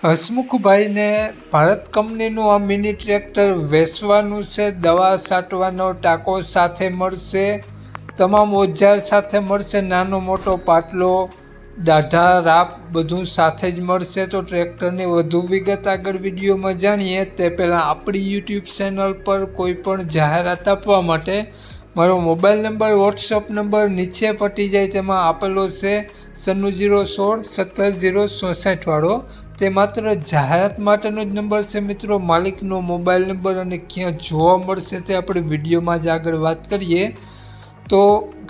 હસમુખભાઈને ભારત કંપનીનું આ mini tractor વેચવાનું છે, દવા છાંટવાનો ટાંકો સાથે મળશે, તમામ ઓજાર સાથે મળશે, નાનો મોટો પાટલો, દાઢા, રાપ બધું સાથે જ મળશે. તો ટ્રેક્ટરની વધુ વિગત આગળ વિડીયોમાં જાણીએ. તે પહેલાં આપણી યુટ્યુબ ચેનલ પર કોઈ પણ જાહેરાત આપવા માટે મારો મોબાઈલ નંબર, વોટ્સઅપ નંબર નીચે પટી જાય, તેમાં આપેલો છે. સન્નું જીરો સોળ સત્તર જીરો ચોસઠવાળો તે માત્ર જાહેરાત માટેનો જ નંબર છે મિત્રો. માલિકનો મોબાઈલ નંબર અને ક્યાં જોવા મળશે તે આપણે વિડીયોમાં જ આગળ વાત કરીએ. તો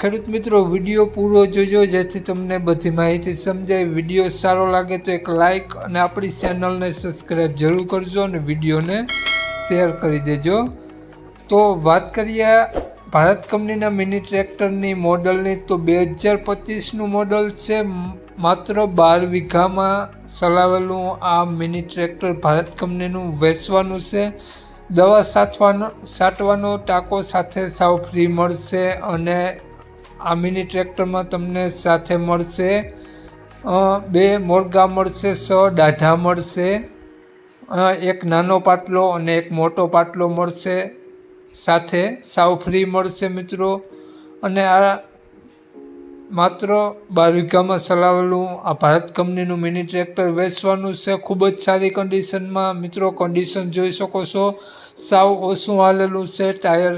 ખેડૂત મિત્રો, વીડિયો પૂરો જોજો, જેથી તમને બધી માહિતી સમજાય. વીડિયો સારો લાગે તો એક લાઇક અને આપણી ચેનલને સબસ્ક્રાઈબ જરૂર કરજો અને વિડીયોને શેર કરી દેજો. તો વાત કરીએ ભારત કંપનીના મિની ટ્રેક્ટરની મોડલની તો બે હજાર પચીસનું મોડલ છે. માત્ર બાર વીઘામાં ચલાવેલું આ મિની ટ્રેક્ટર ભારત કંપનીનું વેચવાનું છે. દવા સાચવાનો સાટવાનો ટાંકો સાથે સાવ ફ્રી મળશે અને આ મિની ટ્રેક્ટરમાં તમને સાથે મળશે. બે મોરગા મળશે સ દાઢા મળશે. એક નાનો પાટલો અને એક મોટો પાટલો મળશે. સાથે સાવ ફ્રી મળશે મિત્રો. અને આ માત્ર બાર વીઘામાં ચલાવેલું આ ભારત કંપનીનું મિની ટ્રેક્ટર વેચવાનું છે. ખૂબ જ સારી કન્ડિશનમાં મિત્રો કન્ડિશન જોઈ શકો છો. સાવ ઓછું હાલેલું છે. ટાયર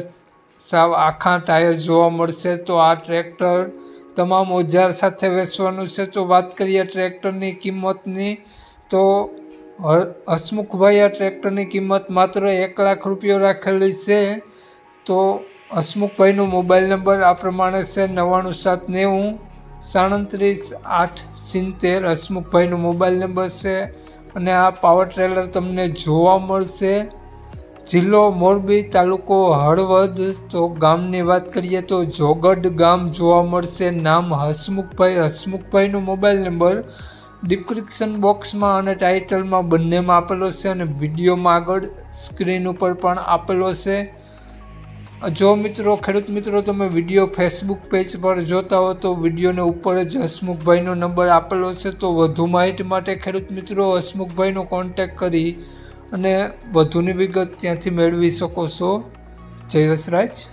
સાવ આખા ટાયર જોવા મળશે તો આ ટ્રેક્ટર તમામ ઓજાર સાથે વેચવાનું છે. તો વાત કરીએ ટ્રેક્ટરની કિંમતની તો હસમુખભાઈ આ ટ્રેક્ટરની કિંમત માત્ર એક લાખ રૂપિયો રાખેલી છે, તો હસમુખભાઈનો મોબાઈલ નંબર આ પ્રમાણે છે નવ્વાણું સાત નેવું સાડત્રીસ આઠ સિત્તેર. હસમુખભાઈનો મોબાઈલ નંબર છે અને આ પાવર ટ્રેલર તમને જોવા મળશે. જિલ્લો મોરબી તાલુકો હળવદ, તો ગામની વાત કરીએ તો જોગડ ગામ જોવા મળશે. નામ હસમુખભાઈ. હસમુખભાઈનો મોબાઈલ નંબર ડિસ્ક્રિપ્શન બોક્સમાં અને ટાઇટલમાં બંનેમાં આપેલો છે અને વિડીયોમાં આગળ સ્ક્રીન ઉપર પણ આપેલો છે. જો મિત્રો, ખેડૂત મિત્રો, તમે વીડિયો ફેસબુક પેજ પર જોતા હો તો વિડીયોને ઉપર જ હસમુખભાઈનો નંબર આપેલો છે. તો વધુ માહિતી માટે ખેડૂત મિત્રો, હસમુખભાઈનો કોન્ટેક કરી અને વધુની વિગત ત્યાંથી મેળવી શકો છો. જય વસરાજ